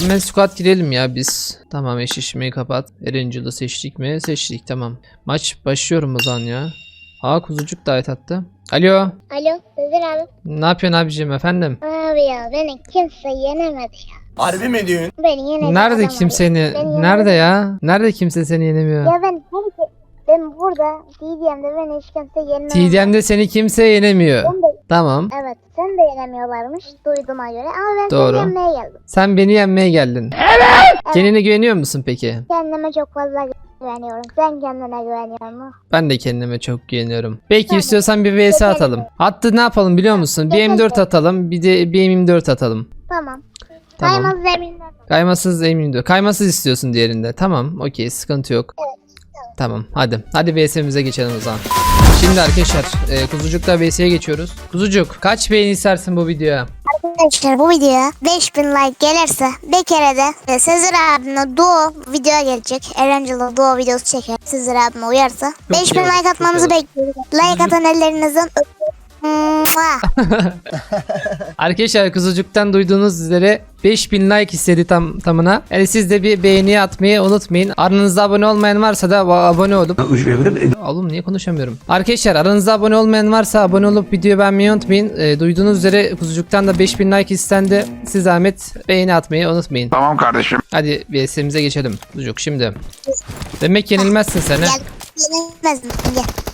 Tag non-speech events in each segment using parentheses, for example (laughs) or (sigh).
Hemen squat girelim ya biz. Tamam eşleşmeyi kapat. Erangel'ı seçtik mi? Seçtik tamam. Maç başlıyorum o zaman ya. Aa kuzucuk davet attı. Alo. Alo Özer abi. Ne yapıyorsun abicim efendim? Abi ya beni kimse yenemedi ya. Harbi mi diyorsun? Beni yenedi. Nerede adam kim abi. seni? Beni Nerede yenemedi. ya? Nerede kimse seni yenemiyor? Ya ben ki ben burada TDM'de beni hiç kimse yenemedi. TDM'de seni kimse yenemiyor. Ben de, Tamam. evet sen de yenemiyorlarmış duyduğuma göre ama ben Doğru. seni yenmeye geldim. Sen beni yenmeye geldin. Evet. Kendine güveniyor musun peki? Kendime çok fazla güveniyorum. Sen kendine güveniyor mu? Ben de kendime çok güveniyorum. Peki Tamam. istiyorsan bir vs atalım. Hatta ne yapalım biliyor musun? Bir M4 atalım, bir de bir M24 atalım. Tamam. Tamam. Kaymaz zeminler. Kaymasız M24. Kaymasız istiyorsun diğerinde. Tamam, okey, sıkıntı yok. Tamam, hadi. Hadi VS'mize geçelim o zaman. Şimdi arkadaşlar, e, Kuzucuk'la VS'ye geçiyoruz. Kuzucuk, kaç beğeni istersin bu videoya? Arkadaşlar bu videoya 5000 like gelirse bir kere de e, Sezer abimle duo video gelecek. Erangel'la duo videosu çeker. Sezer abime uyarsa. Çok 5000 iyi olur, like atmanızı bekliyoruz. Like atan ellerinizden öpüyorum. (laughs) Arkadaşlar Kuzucuk'tan duyduğunuz üzere 5000 like istedi tam tamına. Yani siz de bir beğeni atmayı unutmayın. Aranızda abone olmayan varsa da abone olup Oğlum niye konuşamıyorum? Arkadaşlar aranızda abone olmayan varsa abone olup videoyu beğenmeyi unutmayın. Ee, duyduğunuz üzere Kuzucuk'tan da 5000 like istendi. Siz zahmet beğeni atmayı unutmayın. Tamam kardeşim. Hadi VS'imize geçelim. Kuzucuk şimdi. Demek yenilmezsin sen? Gel. Yenilmez mi? Gel.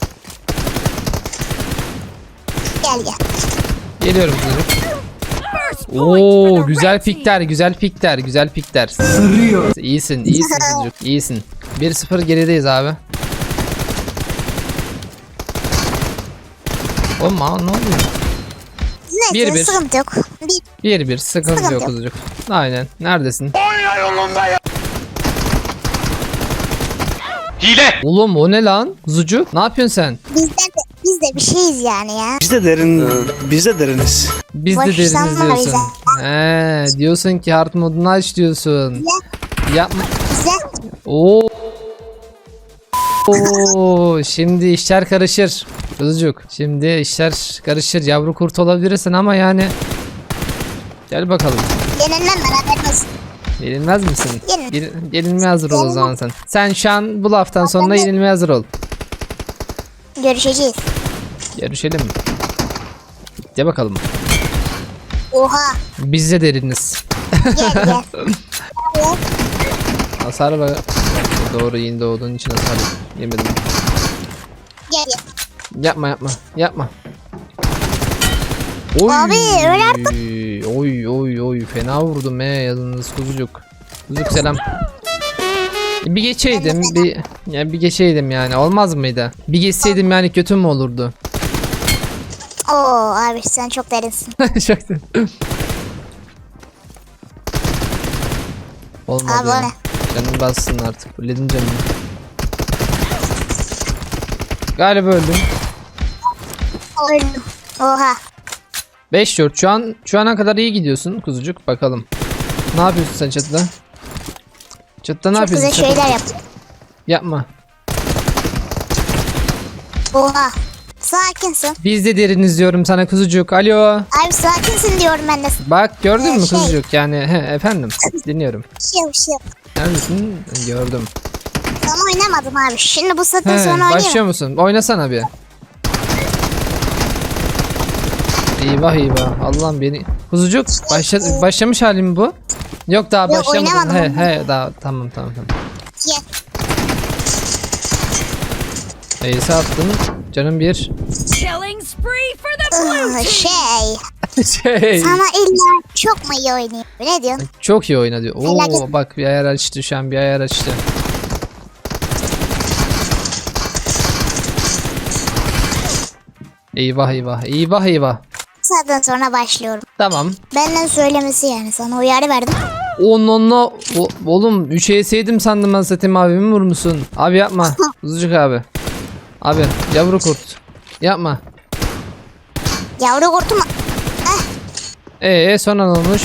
Gel gel. Geliyorum Kuzucuk. Oo güzel pikler, güzel pikler, güzel pikler. Sırıyor. İyisin, iyisin Kuzucuk, iyisin. 1-0 gerideyiz abi. Oğlum aa, ne oluyor? Neyse Bir bir. sıkıntı yok. Bir 1-1 sıkıntı Sıkıntı yok yok. Kuzucuk. Aynen. Neredesin? Oyna yolunda ya. Hile. Oğlum o ne lan? Kuzucuk ne yapıyorsun sen? bizden de, biz de bir şeyiz yani ya. Biz de derin, biz de deriniz. Biz de Boş deriniz diyorsun. He, diyorsun ki hard modunu aç diyorsun. Yapma. Bize Oo. Oo, şimdi işler karışır. Kuzucuk. Şimdi işler karışır. Yavru kurt olabilirsin ama yani. Gel bakalım. yenilmem ben haberin olsun. Yenilmez misin? Yenil- Yenil- Yenilmeye hazır ol o zaman sen. Sen şu an bu laftan sonra yenilmeye hazır ol. Görüşeceğiz. Görüşelim. De bakalım. Oha. Biz de deriniz. (laughs) Gel gel. Hasar var. Doğru yeni doğduğun için hasar yemedim. Gel gel. Yapma yapma yapma. Oy. Abi, öyle artık. Oy oy oy fena vurdum he yalnız kuzucuk. Kuzucuk selam. Bir geçeydim bir ya bir geçeydim yani olmaz mıydı? Bir geçseydim yani kötü mü olurdu? Oo abi sen çok derinsin. (laughs) Şaka. Olmadı Abi ya. ne? Canım bassın artık. Fulledim canımı. Galiba öldüm. Öldüm. Oha. 5 4 şu an şu ana kadar iyi gidiyorsun kuzucuk bakalım. Ne yapıyorsun sen çatıda? Çatıda ne Çok yapıyorsun? güzel çatıda? şeyler yaptın. Yapma. Oha. Sakinsin. Biz de deriniz diyorum sana kuzucuk. Alo. Abi sakinsin diyorum ben de. Bak gördün mü Şey. kuzucuk yani he, efendim dinliyorum. Bir şey yok bir şey yok. Neredesin? Gördüm. Sana oynamadım abi. Şimdi bu saatten He, sonra oynayayım. başlıyor musun? Oynasana bir. Eyvah eyvah. Allah'ım beni. Kuzucuk başla, başlamış halim bu. Yok daha Yok, başlamadım. He oynamadım. he daha tamam tamam tamam. Gel. Ace attın. Canım bir. Killing spree for the blue Ih, team. Şey. (laughs) şey. Sana illa çok mu iyi oynayayım? Ne diyorsun? Çok iyi oyna diyor. Oo Felaket. bak bir ayar açtı şu an bir ayar açtı. Eyvah eyvah. Eyvah eyvah. Saatten sonra başlıyorum. Tamam. Benden söylemesi yani. Sana uyarı verdim. Onunla o, oğlum 3 yeseydim sandım ben satayım abimi vurmuşsun. Abi yapma. (laughs) Kuzucuk abi. Abi yavru kurt. Yapma. Yavru kurtum. Ee sonra ne olmuş?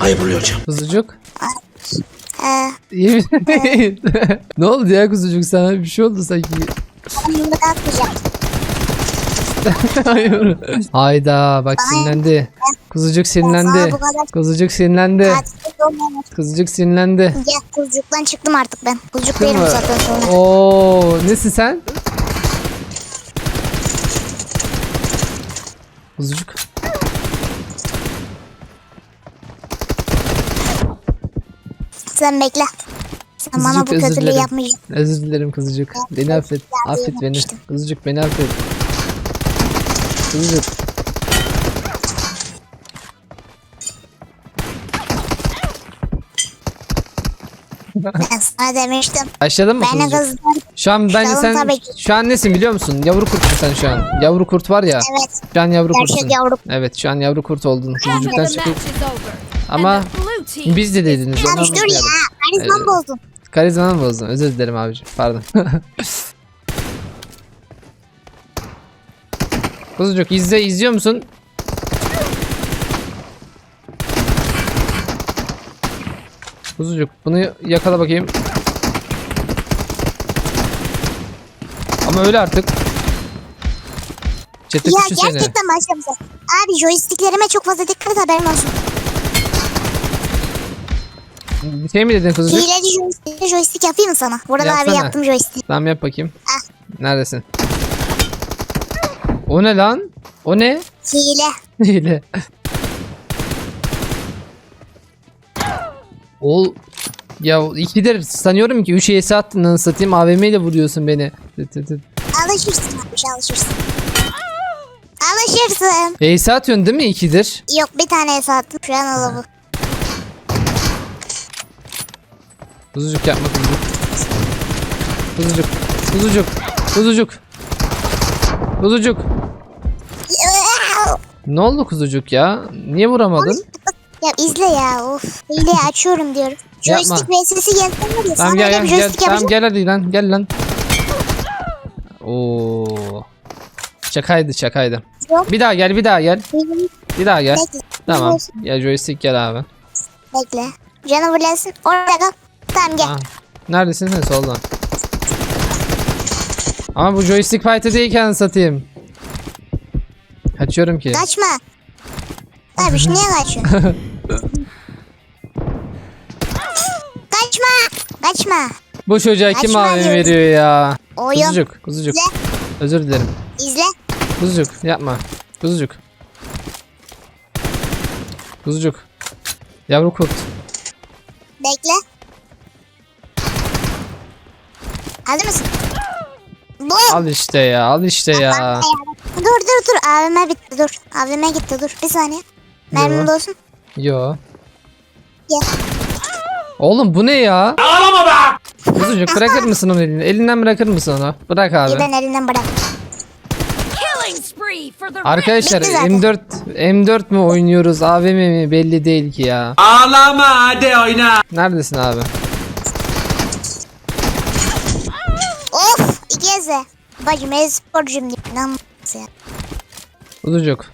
Ayıp oluyor hocam. Kuzucuk. Ee, (laughs) ne oldu ya kuzucuk sana bir şey oldu sanki. ben bunu atmayacağım. (laughs) Hayır. Hayda bak sinirlendi. Kuzucuk Sana sinirlendi. bu kadar Kuzucuk sinirlendi. olmamış. Kuzucuk sinirlendi. Ya kuzucuktan çıktım artık ben. Kuzucuk Değil değilim mi? zaten sonra. Oo, nesin sen? Kuzucuk. Sen bekle. Sen bana bu Kuzucuk, özür kötülüğü dilerim. yapmayacaksın. Özür dilerim kuzucuk. Beni affet. Affet beni. yapmıştım. Kuzucuk beni affet. Kuzucuk. Sana demiştim. Başladın mı Ben de kuzucuk? kızdım. Şu an bence Başladım sen tabii ki. şu an nesin biliyor musun? Yavru kurtsun sen şu an. Yavru kurt var ya. Evet. Şu an yavru Gerçek kurtsun. yavru. Evet şu an yavru kurt oldun. Kuzucuktan çıkıp ama biz de dediniz. Ya ondan dur ya. unutmayalım. Karizmam Evet. bozdun. Karizmanı mı bozdun? Özür dilerim abicim. Pardon. (laughs) Kuzucuk izle izliyor musun? Kuzucuk bunu yakala bakayım. Ama öyle artık. Çete Ya kuşu seni. gerçekten başlamışlar. Abi joysticklerime çok fazla dikkat et haberin olsun. Bir şey mi dedin kuzucuk? Hileli joystick, joystick yapayım mı sana? Burada abi yaptım joystick. Tamam yap bakayım. Neredesin? O ne lan? O ne? Hile. (laughs) Hile. Ol ya ikidir sanıyorum ki 3 ES attın lan satayım AVM ile vuruyorsun beni. Tıt tıt tıt. Alışırsın abi alışırsın. Alışırsın. ES atıyorsun değil mi ikidir? Yok bir tane es attım. Şu an bu. Kuzucuk yapma kuzucuk. Kuzucuk. Kuzucuk. Kuzucuk. Kuzucuk. Ne oldu kuzucuk ya? Niye vuramadın? Ya izle ya of. Hileyi açıyorum diyorum. Yapma. Joystick VS'si gelsin. Tamam gel gel gel. Tamam gel hadi lan gel lan. Oo. Şakaydı şakaydı. Yok. Bir daha gel bir daha gel. Bir daha gel. Bekle. Tamam. Ya joystick gel abi. Bekle. Canı fırlasın. Orada kal. Tamam gel. Ha. Neredesin sen soldan? Ama bu joystick fight'ı değilken satayım. Kaçıyorum ki. Kaçma. Abi niye kaçıyorsun? (laughs) Kaçma. Kaçma. Bu çocuğa kim Kaçma AVM diyorum. veriyor ya? Oyun. Kuzucuk, kuzucuk. İzle. Özür dilerim. İzle. Kuzucuk yapma. Kuzucuk. Kuzucuk. Yavru kurt. Bekle. Hazır mısın? Bu. Al işte ya, al işte ya. Dur dur dur. AVM bitti dur. AVM gitti dur. Bir saniye. Mermim Yo. olsun. Yo. Gel. Oğlum bu ne ya? Ağlama be! Kuzucuk bırakır mısın onu elini? Elinden bırakır mısın onu? Bırak abi. Giden elinden bırak. Arkadaşlar Bitti zaten. M4 M4 mü oynuyoruz AVM mi belli değil ki ya. Ağlama hadi oyna. Neredesin abi? Of. İki eze. Bacım e-sporcuyum diye. Kuzucuk.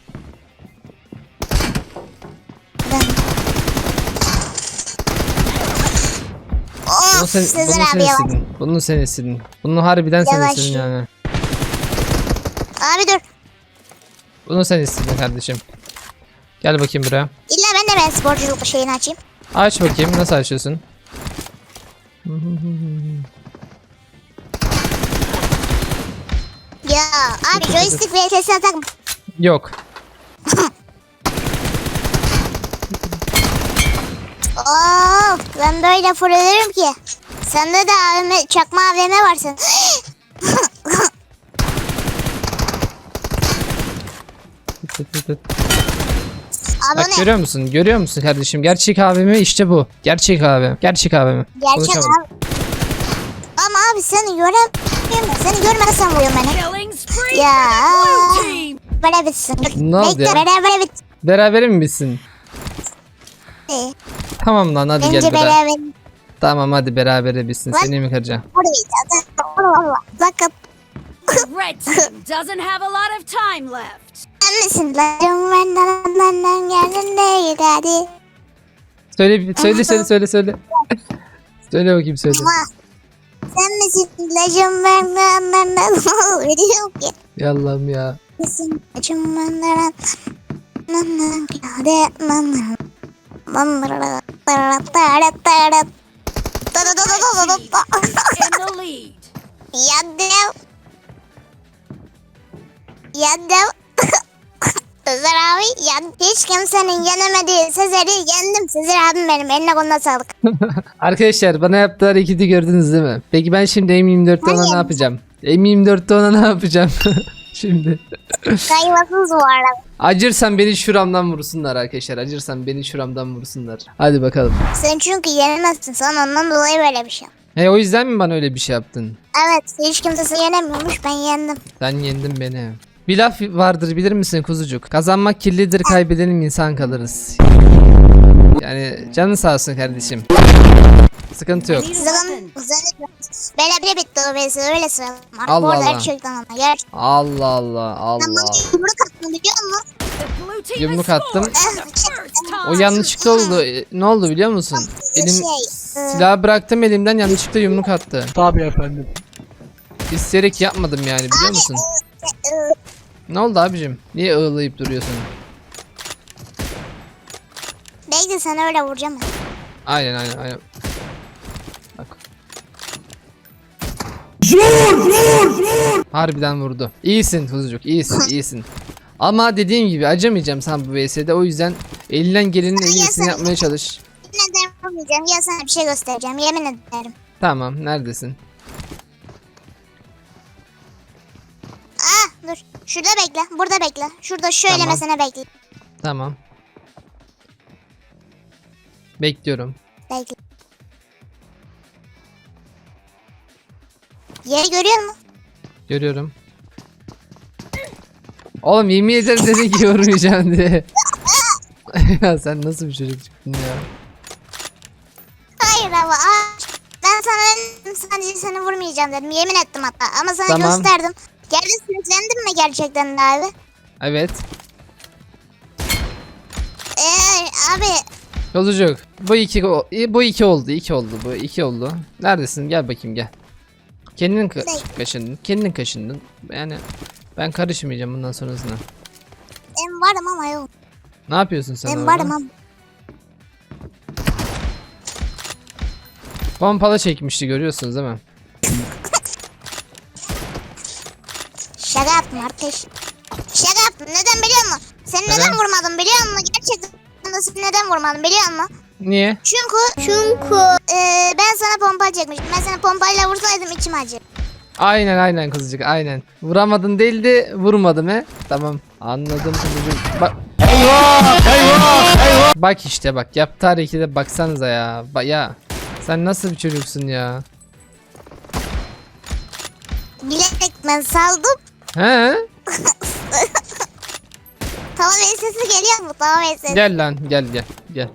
Bunu sen, bunu sen istedin. Bunu sen istedin. Bunu harbiden sen Yavaş. istedin yani. Abi dur. Bunu sen istedin kardeşim. Gel bakayım buraya. İlla ben de ben sporculuk şeyini açayım. Aç bakayım nasıl açıyorsun? Ya abi joystick VSS atak. Yok. (laughs) Of ben böyle fırlarım ki. Sende de AVM, çakma AVM var senin. (laughs) Bak Abone. görüyor musun? Görüyor musun kardeşim? Gerçek AVM işte bu. Gerçek AVM. Gerçek AVM. Gerçek Konuşamadım. abi. Ama abi seni göremiyorum. Seni görmezsen vuruyorum beni. killing spree Ya. the blue team. Böyle bitsin. Ne oldu Bekle ya? beraber bitti. Beraber mi bitsin? Tamam lan hadi Bence gel beraber. beraber. Tamam hadi beraber bitsin. Lan. Seni mi kıracağım? Bakın. Red team doesn't have a lot of time left. Misin? Lacım geldin. Söyle söyle söyle söyle (laughs) söyle. söyle bakayım söyle. Ama sen misin? Lacım benden benden biliyorum (laughs) ki. Ya Allah'ım ya. Kesin acım mandıran. Mandıran kade mandıran. Yandım. Yandım. Sezer abi yan. Hiç kimsenin yenemediği Sezer'i yendim. Sezer abim benim. Eline koluna sağlık. Arkadaşlar bana yaptığı hareketi gördünüz değil mi? Peki ben şimdi M24'te ona ne yapacağım? M24'te ona ne yapacağım? (laughs) şimdi. Kaymasız bu arada. Acırsan beni şuramdan vursunlar arkadaşlar. Acırsan beni şuramdan vursunlar. Hadi bakalım. Sen çünkü yenemezsin. Sen ondan dolayı böyle bir şey. He o yüzden mi bana öyle bir şey yaptın? Evet. Hiç kimse seni yenemiyormuş. Ben yendim. Sen yendin beni. Bir laf vardır bilir misin kuzucuk? Kazanmak kirlidir kaybedelim insan kalırız. Yani canın sağ olsun kardeşim. Sıkıntı yok. Kızım. Böyle bile bitti o besi. Öyle söyleyeyim. Artık Allah Allah. şey. Gerçekten. Allah Allah Allah. Yumruk attım biliyor musun? Yumruk first O yanlışlıkla oldu. E, Ne oldu biliyor musun? Elim Şey. e, silahı bıraktım elimden yanlışlıkla yumruk attı. Tabii efendim. İsteyerek yapmadım yani biliyor musun? e, Ne oldu abicim? Niye ağlayıp duruyorsun? Bekle sana öyle vuracağım. Aynen aynen aynen. Harbiden vurdu. İyisin kuzucuk iyisin iyisin. Ama dediğim gibi acımayacağım sana bu VS'de o yüzden elinden gelenin en iyisini yapmaya çalış. Yemin ederim. Ya sana bir şey göstereceğim. Yemin ederim. Tamam neredesin? Ah dur. Şurada bekle. Burada bekle. Şurada şöyle Tamam. mesela bekle. Tamam. Bekliyorum. Bekle. Yeri görüyor musun? Görüyorum. Oğlum yemin ederim dedin ki vurmayacağım diye. (laughs) ya sen nasıl bir çocuk çıktın ya? Hayır ama ben sana dedim sadece seni vurmayacağım dedim. Yemin ettim hatta. Ama sana Tamam. gösterdim. Geldin sürüklendin mi gerçekten de abi? Evet. Eee abi Yolcuk. Bu iki o- bu iki oldu. iki oldu. Bu iki oldu. Neredesin? Gel bakayım gel. Kendin ka- kaşındın. Kendin kaşındın. Yani ben karışmayacağım bundan sonrasına. ben varım ama yok. Ne yapıyorsun sen Ben orada? varım ama. Pompalı çekmişti görüyorsunuz değil mi? Şaka yaptım arkadaş. Şaka yaptım. Neden biliyor musun? Seni Neden? neden vurmadım biliyor musun? Gerçekten de seni neden vurmadım biliyor musun? Niye? Çünkü çünkü eee, ben sana pompa çekmiştim. Ben sana pompayla vursaydım içim acır. Aynen aynen kızcık aynen. Vuramadın değildi vurmadım he. Tamam anladım kızcık. Bak. Eyvah eyvah eyvah. Bak işte bak yaptığı harekete baksanıza ya. Ba ya. Sen nasıl bir çocuksun ya? Bilerek ben saldım. He? (laughs) Tava sesi geliyor mu? Tava sesi. Gel lan gel gel gel.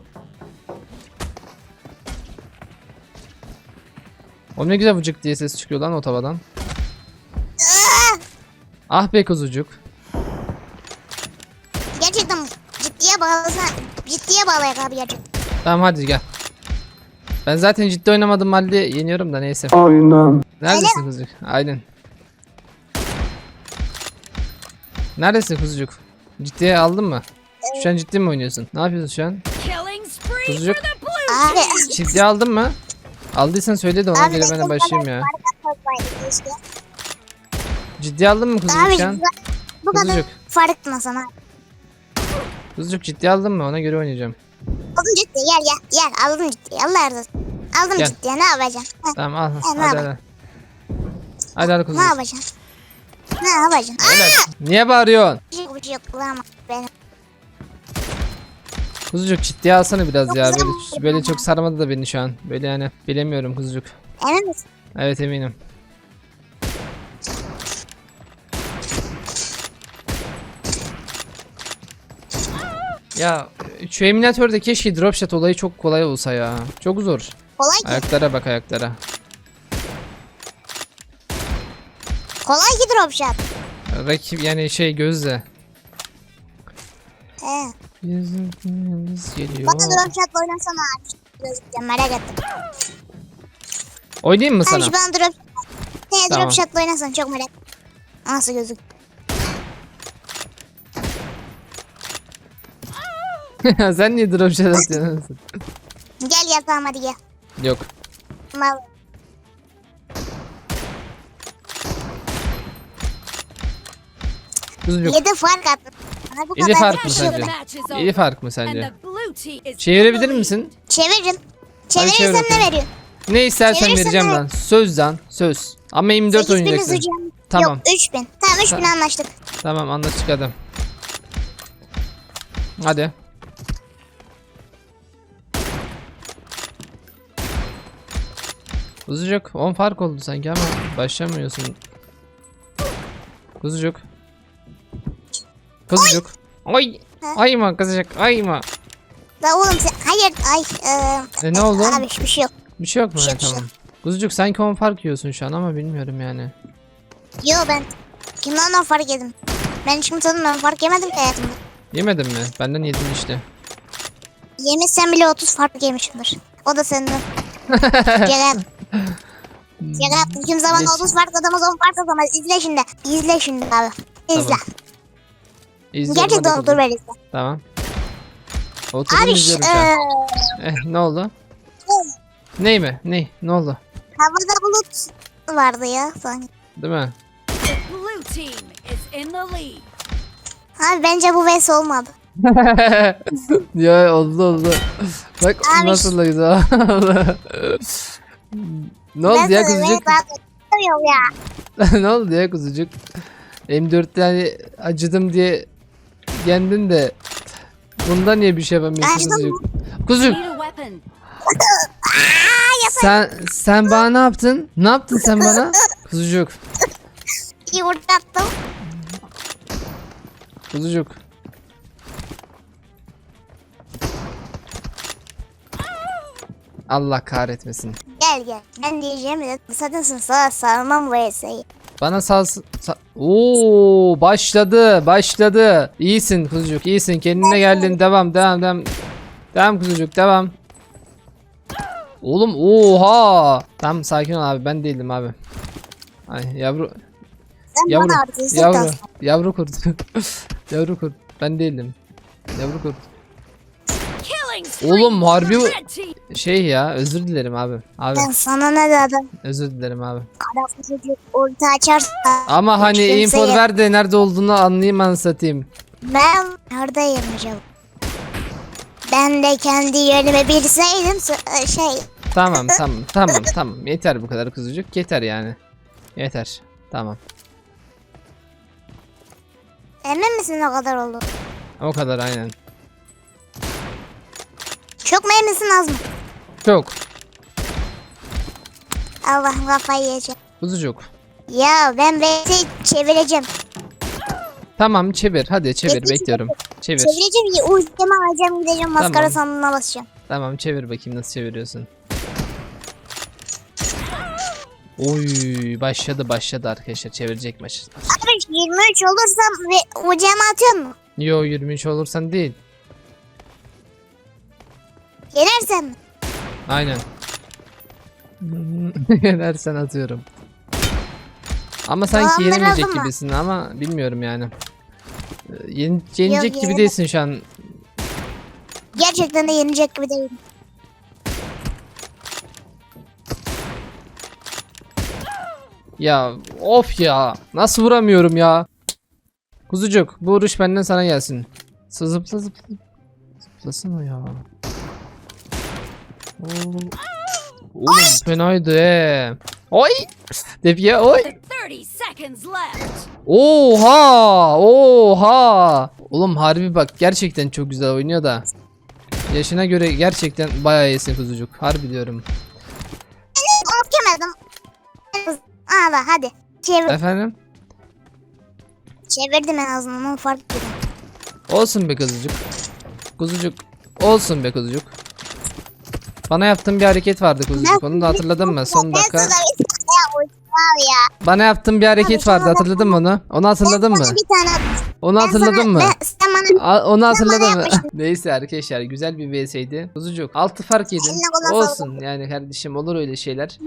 O ne güzel vıcık diye ses çıkıyor lan o tavadan. Ah be kuzucuk. Gerçekten ciddiye bağlasana. Ciddiye bağlayak abi gerçekten. Tamam hadi gel. Ben zaten ciddi oynamadım halde yeniyorum da neyse. Aynen. Neredesin kuzucuk? Aynen. Neredesin kuzucuk? Ciddiye aldın mı? Şu an ciddi mi oynuyorsun? Ne yapıyorsun şu an? Kuzucuk. Abi. Ciddiye aldın mı? Aldıysan söyle de ona göre ben de başlayayım ya. Ciddiye aldın mı kuzucuk an? bu kadar Kuzucuk. fark etmasana. Kuzucuk ciddiye aldın mı? Ona göre oynayacağım. Aldım ciddiye gel gel. Gel aldım ciddiye. Allah razı olsun. Aldım Gel. ciddiye ne yapacağım? Tamam al. Hadi yapayım? hadi. Hadi hadi ne kuzucuk. yapacağım? Ne yapacağım? Helal. Niye bağırıyorsun? Şey kulağıma benim. Kuzucuk ciddiye alsana biraz ya. güzel Böyle, böyle çok sarmadı da beni şu an. Böyle yani bilemiyorum kuzucuk. Emin misin? Evet eminim. Ya şu eminatörde keşke dropshot olayı çok kolay olsa ya. Çok zor. Kolay ki. Ayaklara bak ayaklara. Kolay ki drop shot. Rakip yani şey gözle. He. Yazın yıldız geliyor. Bana drone shot oynasana abi. Gözükeceğim merak ettim. Oynayayım mı sana? Abi şu bana drop... He tamam. drop shot oynasana çok merak ettim. Nasıl gözük? (laughs) Sen niye drop shot atıyorsun? (laughs) gel yapalım hadi gel. Yok. Mal. Kızım yok. Yedi fark attım. Bana bu Yedi kadar fark mı sence? İyi over. fark mı sence? Çevirebilir misin? Çeviririm. Çevirirsem ne bakayım. veriyorsun? Ne istersen Çevirirsen vereceğim evet. lan. Söz. Ama 24 8 bin oynayacaksın. üzeceğim. Tamam. Yok 3000. Tamam 3000 Tamam. anlaştık. Tamam anlaştık adam. Hadi. Kuzucuk 10 fark oldu sanki ama başlamıyorsun. Kuzucuk. Kuzucuk. Ay. Ayma kuzucuk ayma. La oğlum sen hayır ay e, E ne oldu? Abi bir şey yok. Bir şey yok mu? Bir şey Ha, şey tamam. Kuzucuk sanki 10 fark yiyorsun şu an ama bilmiyorum yani. Yo ben kimden ondan fark yedim. Ben hiç kimseden fark yemedim ki hayatımda. Yemedin mi? Benden yedin işte. Yemişsen bile 30 fark yemişimdir. O da senden. Şaka Şaka yaptım. Kimse bana Neyse. 30 fark atamaz 10 fark atamaz. İzle şimdi. İzle şimdi abi. İzle. Tamam. İzliyorum, Gerçekten hadi otur kuzum. ver izle. Tamam. Oturdum Abi izliyorum şu an. eee, Eh ne oldu? Ney mi? Ney? Ne oldu? havada bulut vardı ya sanki. Değil mi? The blue team is in the lead. Abi bence bu vs olmadı. (laughs) ya oldu oldu. Bak Abi nasıl da güzel oldu. (laughs) ne oldu ya Nasıl kuzucuk? vs Yok ya. (laughs) ne oldu ya kuzucuk? M4'te hani acıdım diye yendin de bundan niye bir şey yapamıyorsun Acıdım kuzucuk? Kuzucuk Need a weapon. sen sen bana ne yaptın? Ne yaptın sen bana? Kuzucuk. Yumurtattım. Kuzucuk. Allah kahretmesin. Gel gel. Ben diyeceğim de zaten sana sarmam vs'yi. Bana sal... sa- Oo başladı başladı. İyisin kuzucuk iyisin kendine geldin devam devam devam. Devam kuzucuk devam. Oğlum oha. Tamam sakin ol abi ben değildim abi. Ay yavru Sen yavru yavru yavru kurt. (laughs) yavru kurt ben değildim. Yavru kurt. Oğlum, harbi. Şey ya özür dilerim abi. Abi Ben sana ne dedim? özür dilerim abi. Çocuk açarsa. Ama hani info ver de nerede olduğunu anlayayım anlatayım. Ben neredeyim acaba? Ben de kendi yerimi bilseydim s- şey Tamam tamam tamam tamam yeter bu kadar kuzucuk yeter yani. Yeter. Tamam. emin misin o kadar oldu? O kadar aynen. Çok mu eminsin az mı? Çok. Allah'ım kafayı yiyeceğim. Kuzucuk. Ya ben VS'yi çevireceğim. Tamam çevir hadi çevir bekliyorum. Çevir. Çevireceğim ya ultimi alacağım gideceğim maskara Tamam. sandığına basacağım. Tamam çevir bakayım nasıl çeviriyorsun. Oy başladı başladı arkadaşlar çevirecek maç. Abi 23 olursam ve ucama atıyor mu? Yo 23 olursan değil. Yenersem mi? Aynen. Yenersen atıyorum. Ama sanki Dolandırıldı yenemeyecek mı? gibisin ama bilmiyorum yani. Ee, Yen yenecek gibi yenemem. değilsin şu an. Gerçekten de yenecek gibi değilim. Ya of ya. Nasıl vuramıyorum ya? Kuzucuk bu vuruş benden sana gelsin. Zıpla zıpla. Zıplasana ya. Oo. Oğlum fenaydı he. Oy. Defiye oy. 30 seconds left. Oha! Oha! Oğlum harbi bak gerçekten çok güzel oynuyor da. Yaşına göre gerçekten bayağı iyisin kuzucuk. Harbi diyorum. Of yemedim. Ağla hadi. Çevir, Efendim? çevirdim en azından o fark gibi. Olsun be kuzucuk. Kuzucuk. Olsun be kuzucuk. Bana yaptığın bir hareket vardı kuzucuk. Onu da hatırladın mı? Son dakika. Bana yaptığın bir hareket vardı. Hatırladın mı onu? Onu hatırladın mı? Onu hatırladın mı? A- onu hatırladın mı? Neyse arkadaşlar güzel bir VS'ydi. Kuzucuk 6 fark yedin. Olsun yani kardeşim olur öyle şeyler.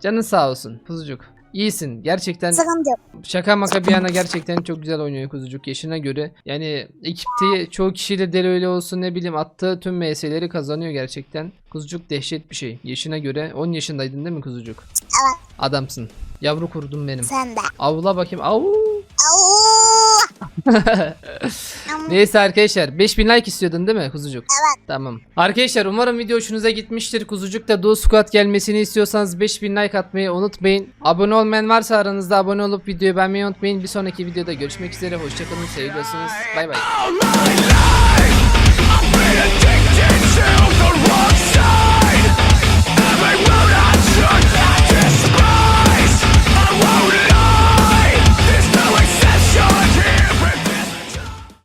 Canın sağ olsun Kuzucuk. İyisin. Gerçekten Sıkıntı yok. şaka maka bir yana gerçekten çok güzel oynuyor kuzucuk yaşına göre. Yani ekipte çoğu kişiyle deli öyle olsun ne bileyim attığı tüm MS'leri kazanıyor gerçekten. Kuzucuk dehşet bir şey. Yaşına göre 10 yaşındaydın değil mi kuzucuk? Evet. Adamsın. Yavru kurdum benim. Sen de. Avla bakayım. Au. Neyse arkadaşlar 5000 like istiyordun değil mi kuzucuk? Evet. Tamam. Arkadaşlar umarım video hoşunuza gitmiştir. Kuzucuk da Duo Squad gelmesini istiyorsanız 5000 like atmayı unutmayın. Abone olmayan varsa aranızda abone olup videoyu beğenmeyi unutmayın. Bir sonraki videoda görüşmek üzere. Hoşçakalın. Seviyorsunuz. Bay bay.